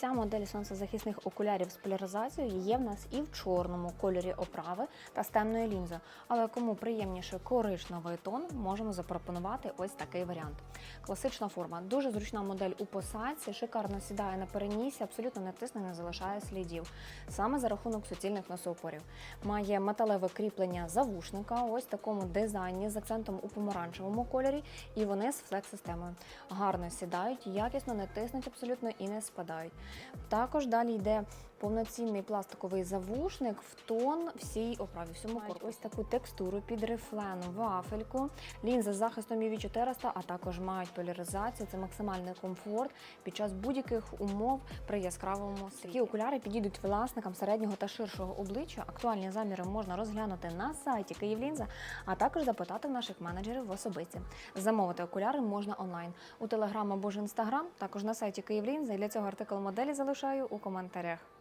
Ця модель сонцезахисних окулярів з поляризацією є в нас і в чорному кольорі оправи та з темною лінзою. Але кому приємніше коричневий тон, можемо запропонувати ось такий варіант. Класична форма, дуже зручна модель у посадці, шикарно сідає на перенісі, абсолютно не тисне, не залишає слідів. Саме за рахунок суцільних носоупорів. Має металеве кріплення завушника, ось такому дизайні з акцентом у помаранчевому кольорі, і вони з флекс-системою. Гарно сідають, якісно не тиснуть абсолютно і не спадають. Також далі йде повноцінний пластиковий завушник в тон всій оправі, всьому корпусу. Ось таку текстуру під рифлен, вафельку, лінзи з захистом UV 400, а також мають поляризацію. Це максимальний комфорт під час будь-яких умов при яскравому світлі. Такі окуляри підійдуть власникам середнього та ширшого обличчя. Актуальні заміри можна розглянути на сайті Київлінза, а також запитати в наших менеджерів в особисті. Замовити окуляри можна онлайн у телеграм або ж інстаграм, також на сайті Київлінза. І для цього артикул моделі залишаю у коментарях.